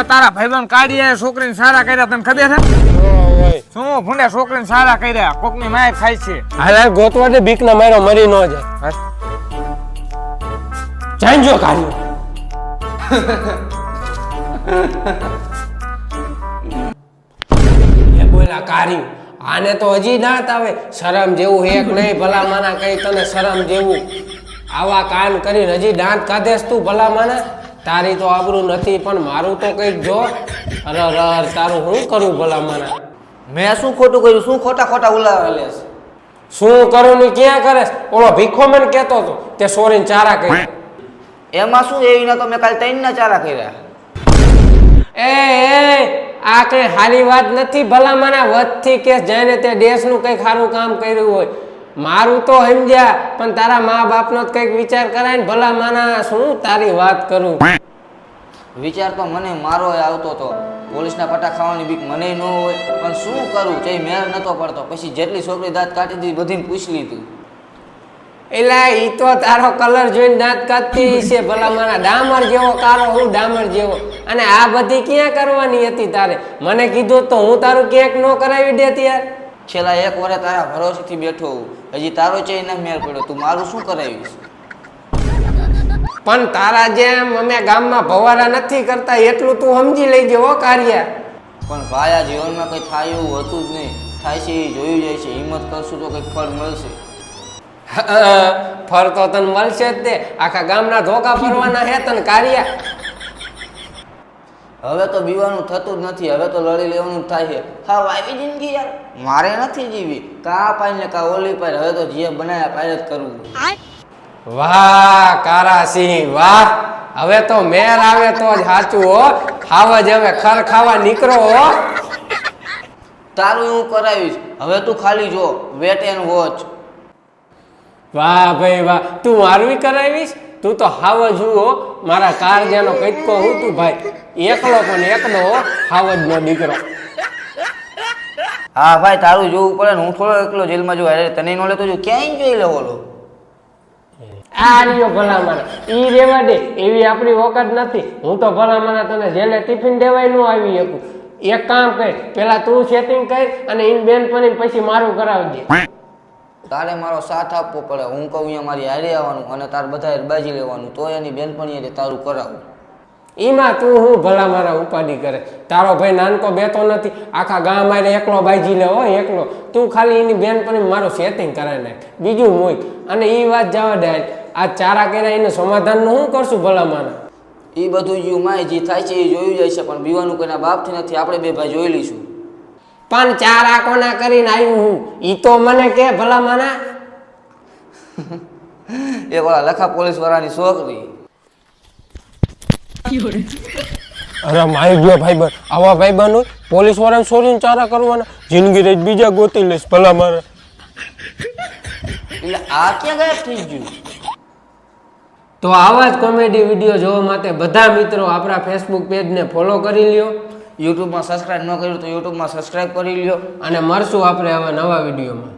ઓલા તારા ભાઈબંધ કાઢીએ છોકરીને સારા કર્યા તને ખબર છે? શું ભૂંડે છોકરીને સારા કર્યા? કોકની માય ખાય છે. હાલે ગોતવા દે બીક ના માર્યો મરી ન જાય. જાણજો કાઢ્યો એ બોલા કાઢ્યું આને તો હજી દાંત આવે શરમ જેવું એક નહીં ભલા માના કઈ તને શરમ જેવું. આવા કાન કરીને હજી દાંત કાઢેસ તું ભલા માના તારી તો આબરૂ નથી પણ મારું તો કંઈક જો. અરે અરે તારું હું કરું ભલા મારા? મેં શું ખોટું કર્યું? શું ખોટા ખોટા ઉલાવા લે શું કરું ને ક્યાં કરે ઓલો ભીખો મને કહેતો હતો તે સોરીને ચારા કરી એમાં શું એવી તો મેં કાલે ત્રણ ના ચારા કર્યા. એ એ આ કઈ સારી વાત નથી ભલા મને વધથી કે જેને તે દેશનું કઈ સારું કામ કર્યું હોય. મારું તો સમજ્યા પણ તારા મા બાપનો જ કંઈક વિચાર કરાય ને ભલા માના શું તારી વાત કરું? વિચાર તો મને મારો આવતો હતો પોલીસના પટા ખાવાની બીક મને ન હોય પણ શું કરું? તે મેર નતો પડતો. પછી જેટલી છોકરી દાંત કાઢી દીધી બધીને પૂછી લીધું. એલા ઈ તો તારો કલર જોઈને દાંત કાઢતી છે ભલા માના ડામર જેવો કાળો હું ડામર જેવો. અને આ બધી ક્યાં કરવાની હતી તારે? મને કીધું તો હું તારું ક્યાંક ન કરાવી દે યાર. છેલ્લા એક વર્ષ તારા ભરોસેથી બેઠો હજી તારો ચઈ ના મેળ પડ્યો. તું મારું શું કરાવીશ? પણ તારા જેમ અમે ગામમાં ભવારા નથી કરતા એટલું તું સમજી લેજે હો કાર્ય. પણ આ જીવનમાં કંઈ થાય એવું હતું જ નહીં. થાય છે એ જોયું જાય છે. હિંમત કરશું તો કંઈક ફળ મળશે. ફર તો તને મળશે જ તે આખા ગામના ધોકા ફરવાના હે તને કાર્ય. હવે તો બીવાનું થતું જ નથી હવે તો લડી લેવાનું થાય છે. હા આવી જિંદગી યાર. મારે નથી જીવી કા પાય ને કા ઓલી પાય હવે તો જે બનાયા પાય જ કરવું વાહ કારાસિંહ વાહ. હવે તો મેર આવે તો જ સાચું હો. ખાવા જ હવે ખર ખાવા નીકળો હો. તારું હું કરાવીશ. હવે તું ખાલી જો. વેટ એન્ડ વોચ વાહ ભાઈ વાહ. તું મારવી કરાવીશ? તું તો હાવ જુઓ મારા કાર કઈકો હું તું ભાઈ. એકલો પણ એકલો હો હાવજ નો દીકરો. હા ભાઈ તારું જોવું પડે ને હું થોડો એકલો જેલમાં જોવા અરે તને નો લેતો જો ક્યાંય જોઈ લે. ઓલો આ રહ્યો ભલા મારા ઈ રેવા દે એવી આપણી વખત નથી. હું તો ભલા મારા તને જેલે ટિફિન દેવાયનું આવી શકું. એક કામ કર પેલા તું સેટિંગ કર અને ઈન બેન પણ પછી મારું કરાવજે. તારે મારો સાથ આપવો પડે. હું કહું અહીંયા મારી હારે આવવાનું અને તાર બધા બાજી લેવાનું. તો એની બેનપણીએ તારું કરાવું. એમાં તું હું ભલા મારા ઉપાધિ કરે? તારો ભાઈ નાનકો બેતો નથી. આખા ગામ મારે એકલો બાજી લે હો એકલો. તું ખાલી એની બેનપણી મારું સેટિંગ કરાવી નાખ. બીજું મોય. અને એ વાત જવા દે. આ ચારા કર્યા એને સમાધાનનું શું કરશું ભલા મારા? એ બધું યુ માય જે થાય છે એ જોયું જાય છે પણ બીવાનું કોઈના બાપથી નથી. આપણે બે ભાઈ જોઈ લઈશું. પણ ચાર આંકોના કરીને આવ્યું હું. ઈ તો મને કે ભલા માના. એક ઓલા લખા પોલીસ વાળાની છોકરી. અરે મારી ગયો ભાઈબંધ આવા ભાઈબંધ હોય પોલીસ વાળાને છોડીને ચારા કરવાના. જિંદગી રહી બીજા ગોતી લઈશ ભલા મારા. એટલે આ ક્યાં ગયા થઈ ગયું? તો આવા જ કોમેડી વીડિયો જોવા માટે બધા મિત્રો આપણા ફેસબુક પેજને ફોલો કરી લ્યો. યુટ્યુબમાં સબસ્ક્રાઇબ ન કર્યું તો યુટ્યુબમાં સબસ્ક્રાઇબ કરી લ્યો. અને મળશું આપણે હવે નવા વિડીયોમાં.